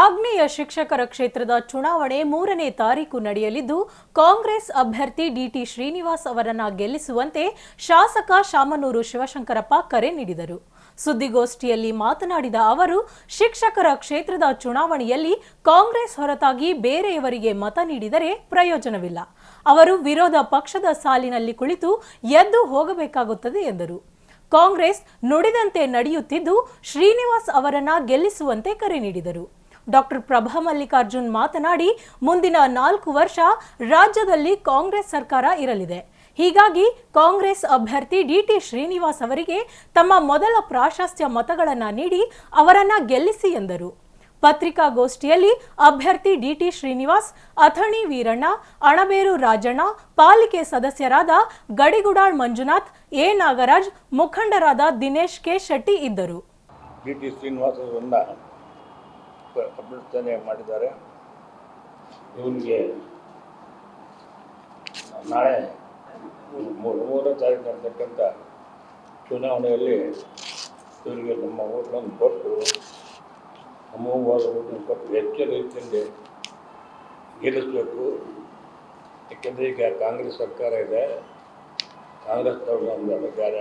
ಆಗ್ನೇಯ ಶಿಕ್ಷಕರ ಕ್ಷೇತ್ರದ ಚುನಾವಣೆ ಮೂರನೇ ತಾರೀಕು ನಡೆಯಲಿದ್ದು, ಕಾಂಗ್ರೆಸ್ ಅಭ್ಯರ್ಥಿ ಡಿಟಿ ಶ್ರೀನಿವಾಸ್ ಅವರನ್ನು ಗೆಲ್ಲಿಸುವಂತೆ ಶಾಸಕ ಶಾಮನೂರು ಶಿವಶಂಕರಪ್ಪ ಕರೆ ನೀಡಿದರು. ಸುದ್ದಿಗೋಷ್ಠಿಯಲ್ಲಿ ಮಾತನಾಡಿದ ಅವರು, ಶಿಕ್ಷಕರ ಕ್ಷೇತ್ರದ ಚುನಾವಣೆಯಲ್ಲಿ ಕಾಂಗ್ರೆಸ್ ಹೊರತಾಗಿ ಬೇರೆಯವರಿಗೆ ಮತ ನೀಡಿದರೆ ಪ್ರಯೋಜನವಿಲ್ಲ. ಅವರು ವಿರೋಧ ಪಕ್ಷದ ಸಾಲಿನಲ್ಲಿ ಕುಳಿತು ಎದ್ದು ಹೋಗಬೇಕಾಗುತ್ತದೆ ಎಂದರು. ಕಾಂಗ್ರೆಸ್ ನುಡಿದಂತೆ ನಡೆಯುತ್ತಿದ್ದು, ಶ್ರೀನಿವಾಸ್ ಅವರನ್ನ ಗೆಲ್ಲಿಸುವಂತೆ ಕರೆ ನೀಡಿದರು. ಡಾಕ್ಟರ್ ಪ್ರಭಾ ಮಲ್ಲಿಕಾರ್ಜುನ್ ಮಾತನಾಡಿ, ಮುಂದಿನ ನಾಲ್ಕು ವರ್ಷ ರಾಜ್ಯದಲ್ಲಿ ಕಾಂಗ್ರೆಸ್ ಸರ್ಕಾರ ಇರಲಿದೆ. ಹೀಗಾಗಿ ಕಾಂಗ್ರೆಸ್ ಅಭ್ಯರ್ಥಿ ಡಿಟಿ ಶ್ರೀನಿವಾಸ್ ಅವರಿಗೆ ತಮ್ಮ ಮೊದಲ ಪ್ರಾಶಸ್ತ್ಯ ಮತಗಳನ್ನು ನೀಡಿ ಅವರನ್ನ ಗೆಲ್ಲಿಸಿ ಎಂದರು. ಪತ್ರಿಕಾಗೋಷ್ಠಿಯಲ್ಲಿ ಅಭ್ಯರ್ಥಿ ಡಿಟಿ ಶ್ರೀನಿವಾಸ್, ಅಥಣಿ ವೀರಣ್ಣ, ಅಣಬೇರು ರಾಜಣ್ಣ, ಪಾಲಿಕೆ ಸದಸ್ಯರಾದ ಗಡಿಗುಡಾಳ್ ಮಂಜುನಾಥ್, ಎ. ನಾಗರಾಜ್, ಮುಖಂಡರಾದ ದಿನೇಶ್ ಕೆ. ಶೆಟ್ಟಿ ಇದ್ದರು. ಅಭ್ಯರ್ಥನೆ ಮಾಡಿದ್ದಾರೆ. ಇವನಿಗೆ ನಾಳೆ ಮೂರು, ಮೂರನೇ ತಾರೀಕು ನಡ್ತಕ್ಕಂಥ ಚುನಾವಣೆಯಲ್ಲಿ ಇವರಿಗೆ ನಮ್ಮ ಓಟ್ಲನ್ನು ಕೊಟ್ಟು ಅಮೋಘವಾದ ಓಟ್ಲನ್ನು ಕೊಟ್ಟು ಹೆಚ್ಚು ರೀತಿಯಲ್ಲಿ ಗೆಲ್ಲಿಸಬೇಕು. ಯಾಕೆಂದರೆ ಈಗ ಕಾಂಗ್ರೆಸ್ ಸರ್ಕಾರ ಇದೆ. ಕಾಂಗ್ರೆಸ್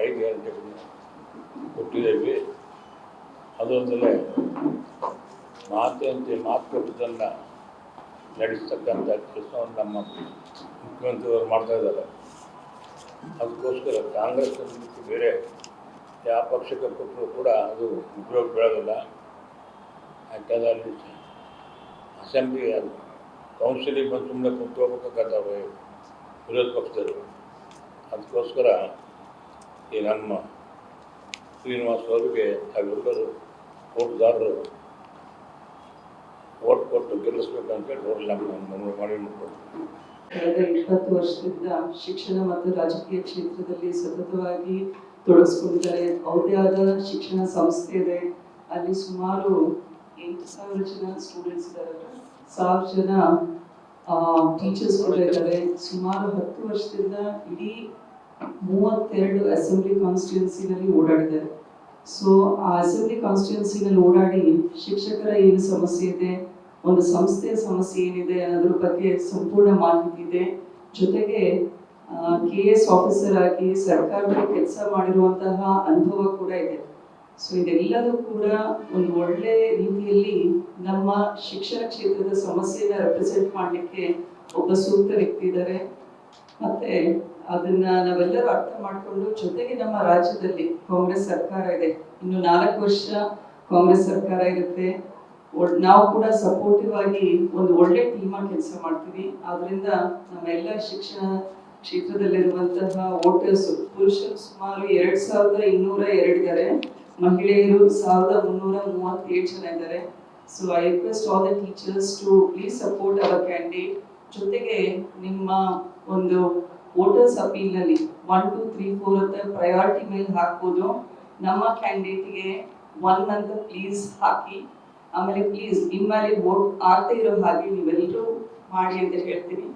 ಐದು ಗ್ಯಾರಂಟಿಗಳನ್ನು ಕೊಟ್ಟಿದ್ದೀವಿ. ಅದೊಂದಲೇ ಮಾತಿನಂತೆ ಮಾತು ಕೊಟ್ಟದನ್ನು ನಡೆಸ್ತಕ್ಕಂಥ ಕೆಲಸವನ್ನು ನಮ್ಮ ಮುಖ್ಯಮಂತ್ರಿಯವರು ಮಾಡ್ತಾ ಇದ್ದಾರೆ. ಅದಕ್ಕೋಸ್ಕರ ಕಾಂಗ್ರೆಸ್ ಬಿಟ್ಟು ಬೇರೆ ಯಾವ ಪಕ್ಷಕ್ಕೆ ಕೊಟ್ಟರು ಕೂಡ ಅದು ಉಪಯೋಗ ಬೀಳೋದಿಲ್ಲ. ಯಾಕಂದ್ರೆ ಅಲ್ಲಿ ಅಸೆಂಬ್ಲಿ ಕೌನ್ಸಿಲಿಗೆ ಬಂದು ಸುಮ್ಮನೆ ಕುಂತು ಹೋಗ್ಬೇಕಾಗತ್ತವೆ ವಿರೋಧ ಪಕ್ಷದವರು. ಅದಕ್ಕೋಸ್ಕರ ಈ ನಮ್ಮ ಶ್ರೀನಿವಾಸ್ ಅವರಿಗೆ ತಾವೆಲ್ಲರೂ ಓಟ್ದಾರರು ಓಟ್ ಕೊಟ್ಟು ಗೆಲ್ಲಿಸ್ಬೇಕಂತೇಳಿ ನಮ್ಮ ಮನವಿ ಮಾಡಿ ಕಳೆದ ಇಪ್ಪತ್ತು ವರ್ಷದಿಂದ ಶಿಕ್ಷಣ ಮತ್ತು ರಾಜಕೀಯ ಕ್ಷೇತ್ರದಲ್ಲಿ ಸತತವಾಗಿ ತೊಡಗಿಸ್ಕೊಂಡಿದ್ದಾರೆ. ಅವ್ರದೇ ಆದ ಶಿಕ್ಷಣ ಸಂಸ್ಥೆ ಇದೆ. ಅಲ್ಲಿ ಸುಮಾರು ಎಂಟು ಸಾವಿರ ಜನ ಸ್ಟೂಡೆಂಟ್ಸ್ ಇದ್ದಾರೆ. ಸಾವಿರ ಜನ ಟೀಚರ್ಸ್ ಕೂಡ ಇದ್ದಾರೆ. ಸುಮಾರು ಹತ್ತು ವರ್ಷದಿಂದ ಇಡೀ ಮೂವತ್ತೆರಡು ಅಸೆಂಬ್ಲಿ ಕಾನ್ಸ್ಟಿಟ್ಯೂನ್ಸಿನಲ್ಲಿ ಓಡಾಡಿದ್ದಾರೆ. ಸೊ ಆ ಅಸೆಂಬ್ಲಿ ಕಾನ್ಸ್ಟಿಟ್ಯೂನ್ಸಿನಲ್ಲಿ ಓಡಾಡಿ ಶಿಕ್ಷಕರ ಏನು ಸಮಸ್ಯೆ ಇದೆ, ಒಂದು ಸಂಸ್ಥೆಯ ಸಮಸ್ಯೆ ಏನಿದೆ ಅನ್ನೋದ್ರ ಬಗ್ಗೆ ಸಂಪೂರ್ಣ ಮಾಹಿತಿ ಇದೆ. ಜೊತೆಗೆ ಕೆ ಎಸ್ ಆಫೀಸರ್ ಆಗಿ ಸರ್ಕಾರದ ಕೆಲಸ ಮಾಡಿರುವಂತಹ ಅನುಭವ ಕೂಡ ಇದೆ. ಸೊ ಇದೆಲ್ಲದೂ ಕೂಡ ಒಂದು ಒಳ್ಳೆ ರೀತಿಯಲ್ಲಿ ನಮ್ಮ ಶಿಕ್ಷಣ ಕ್ಷೇತ್ರದ ಸಮಸ್ಯೆನ ರೆಪ್ರೆಸೆಂಟ್ ಮಾಡಲಿಕ್ಕೆ ಒಬ್ಬ ಸೂಕ್ತ ವ್ಯಕ್ತಿ ಇದ್ದಾರೆ. ಮತ್ತೆ ಅದನ್ನ ನಾವೆಲ್ಲರೂ ಅರ್ಥ ಮಾಡಿಕೊಂಡು ಜೊತೆಗೆ ನಮ್ಮ ರಾಜ್ಯದಲ್ಲಿ ಕಾಂಗ್ರೆಸ್ ಸರ್ಕಾರ ಇದೆ. ಇನ್ನು ನಾಲ್ಕು ವರ್ಷ ಕಾಂಗ್ರೆಸ್ ಸರ್ಕಾರ ಇರುತ್ತೆ. ನಾವು ಕೂಡ ಸಪೋರ್ಟಿವ್ ಆಗಿ ಒಂದು ಒಳ್ಳೆ ಟೀಮ್ ಆಗಿ ಕೆಲಸ ಮಾಡ್ತೀವಿ. ಆದ್ರಿಂದ ನಮ್ಮೆಲ್ಲ ಶಿಕ್ಷಣ ಕ್ಷೇತ್ರದಲ್ಲಿರುವಂತಹ ವೋಟರ್ಸ್ ಪುರುಷರು ಸುಮಾರು ಎರಡ್ ಸಾವಿರದ ಇನ್ನೂರ ಎರಡಿದ್ದಾರೆ ಮಹಿಳೆಯರು ಸಾವಿರದ ಮುನ್ನೂರ ಮೂವತ್ತೇಳು ಜನ ಇದ್ದಾರೆ. So I request all the teachers to please support our candidate ಜೊತೆಗೆ ನಿಮ್ಮ ಒಂದು ವೋಟರ್ಸ್ ಅಪೀಲ್ನಲ್ಲಿ ಒನ್ ಟು ತ್ರೀ ಫೋರ್ ಅಂತ ಪ್ರಯಾರಿಟಿ ಮೇಲೆ ಹಾಕ್ಬೋದು. ನಮ್ಮ ಕ್ಯಾಂಡಿಡೇಟ್ಗೆ ಒನ್ ಅಂತ ಪ್ಲೀಸ್ ಹಾಕಿ, ಆಮೇಲೆ ಪ್ಲೀಸ್ ನಿಮ್ಮಲ್ಲಿ ವೋಟ್ ಆಗ್ತಾ ಇರೋ ಹಾಗೆ ನೀವೆಲ್ಲರೂ ಮಾಡಿ ಅಂತ ಹೇಳ್ತೀನಿ.